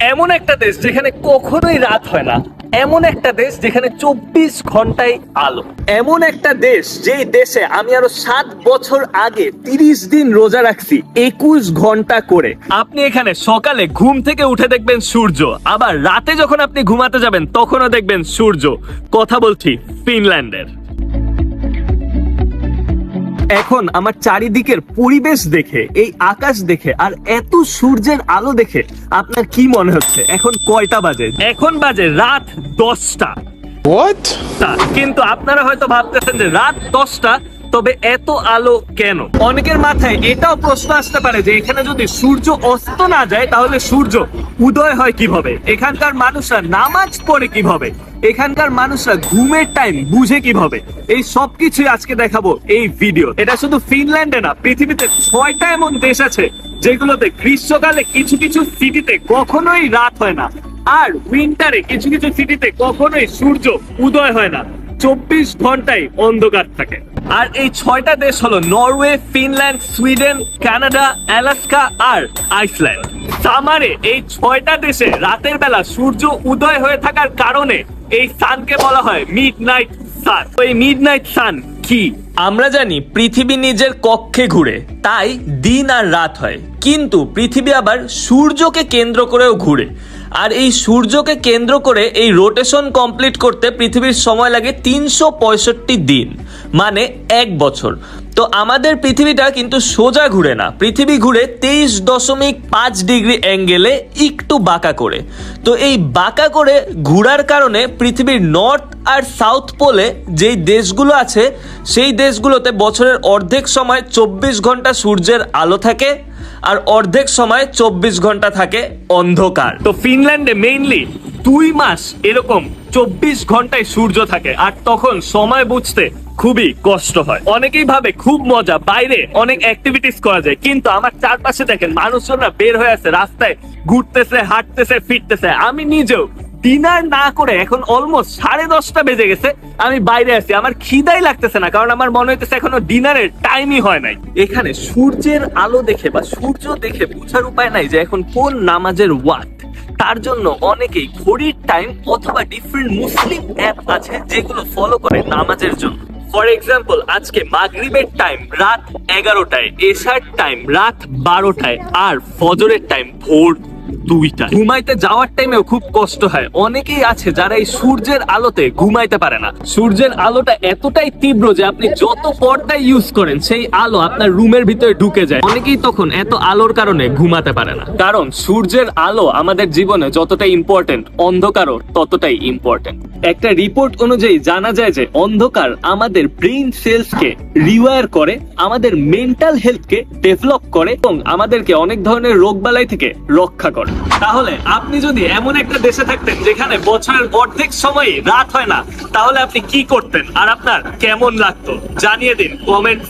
এমন একটা দেশ যেখানে কখনোই রাত হয় না। এমন একটা দেশ যেখানে চব্বিশ ঘন্টায় আলো। এমন একটা দেশ যেই দেশে আমি আরও সাত বছর আগে তিরিশ দিন রোজা রাখছি একুশ ঘণ্টা করে। আপনি এখানে সকালে ঘুম থেকে উঠে দেখবেন সূর্য আবার রাতে যখন আপনি ঘুমাতে যাবেন তখনও দেখবেন সূর্য। কথা বলছি ফিনল্যান্ডের। এখন আমার চারিদিকের পরিবেশ দেখে এই আকাশ দেখে আর এত সূর্যের আলো দেখে আপনার কি মনে হচ্ছে? এখন কয়টা বাজে? এখন বাজে রাত দশটা। What? কিন্তু আপনারা হয়তো ভাবতেছেন যে রাত দশটা তবে এত আলো কেন? অনেকের মাথায় এটাও প্রশ্ন আসতে পারে যে এখানে যদি সূর্য অস্ত না যায়, তাহলে সূর্য উদয় হয় কীভাবে? এখানকার মানুষরা নামাজ পড়ে কীভাবে? এখানকার মানুষরা ঘুমের টাইম বুঝে কীভাবে? এই সব কিছুই আজকে দেখাবো এই ভিডিও এটা শুধু ফিনল্যান্ডে না, পৃথিবীতে ছয়টা এমন দেশ আছে যেগুলোতে গ্রীষ্মকালে কিছু কিছু সিটিতে কখনোই রাত হয় না আর উইন্টারে কিছু কিছু সিটিতে কখনোই সূর্য উদয় হয় না। চব্বিশ ঘন্টায় অন্ধকার থাকে। আর এই ছয়টা দেশ হলো Norway, Finland, Sweden, Canada, Alaska আর আইসল্যান্ড। সামারে এই ছয়টা দেশে রাতের বেলা সূর্য উদয় হয়ে থাকার কারণে এই সানকে বলা হয় মিড নাইট সান এই মিড নাইট সান কি? আমরা জানি পৃথিবী নিজের কক্ষে ঘুরে, তাই দিন আর রাত হয়। কিন্তু পৃথিবী আবার সূর্যকে কেন্দ্র করেও ঘুরে। আর এই সূর্যকে কেন্দ্র করে এই রোটেশন কমপ্লিট করতে পৃথিবীর সময় লাগে তিনশো পঁয়ষট্টি দিন। মানে এক বছর। তো আমাদের পৃথিবীটা কিন্তু সোজা ঘুরে না। পৃথিবী ঘুরে তেইশ দশমিক পাঁচ ডিগ্রি অ্যাঙ্গেলে একটু বাঁকা করে। তো এই বাঁকা করে ঘুরার কারণে পৃথিবীর নর্থ আর সাউথ পোলে যেই দেশগুলো আছে, সেই দেশগুলোতে বছরের অর্ধেক সময় চব্বিশ ঘণ্টা সূর্যের আলো থাকে আর অর্ধেক সময় চব্বিশ ঘণ্টা থাকে অন্ধকার। তো ফিনল্যান্ডে মেইনলি দুই মাস এরকম চব্বিশ ঘন্টায় সূর্য থাকে আর তখন সময় বুঝতে খুবই কষ্ট হয়। অনেকেই ভাবে খুব মজা, বাইরে অনেক অ্যাক্টিভিটিস করা যায়, কিন্তু আমার চারপাশে দেখেন মানুষজনরা বের হয়ে আছে, রাস্তায় ঘুরতেছে, হাঁটতেছে, ফিরতেছে। আমি নিজেও ডিনার না করে এখন অলমোস্ট সাড়ে দশটা বেজে গেছে, আমি বাইরে আছি। আমার খিদাই লাগতেছে না, কারণ আমার মনে হইতেছে এখনও ডিনারের টাইমই হয় নাই। এখানে সূর্যের আলো দেখে বা সূর্য দেখে বোঝার উপায় নাই যে এখন কোন নামাজের ওয়াক্ত। তার জন্য অনেকেই ঘড়ির টাইম অথবা ডিফারেন্ট মুসলিম অ্যাপ আছে যেগুলো ফলো করে নামাজের জন্য। ফর এক্সাম্পল আজকে মাগরিবের টাইম রাত এগারোটায় এশার টাইম রাত বারোটায়, আর ফজরের টাইম ভোর ঘুমাইতে যাওয়ার টাইমেও খুব কষ্ট হয়। অনেকেই আছে যারা এই সূর্যের আলোতে ঘুমাইতে পারে না। সূর্যের আলোটা এতটাই তীব্র যে আপনি যত পর্দা ইউজ করেন, সেই আলো আপনার রুমের ভিতরে ঢুকে যায়। অনেকেই তখন এত আলোর কারণে ঘুমাতে পারে না। কারণ সূর্যের আলো আমাদের জীবনে যতটাই ইম্পর্টেন্ট অন্ধকারও ততটাই ইম্পর্টেন্ট একটা রিপোর্ট অনুযায়ী জানা যায় যে, অন্ধকার আমাদের ব্রেইন সেলসকে রিওয়ার করে, আমাদের মেন্টাল হেলথকে ডেভেলপ করে এবং আমাদেরকে অনেক ধরনের রোগ বালাই থেকে রক্ষা তাহলে আপনি যদি এমন একটা দেশে থাকতেন যেখানে বছরের অর্ধেক সময়ই রাত হয় না, তাহলে আপনি কি করতেন? আর আপনার কেমন লাগতো? জানিয়ে দিন কমেন্ট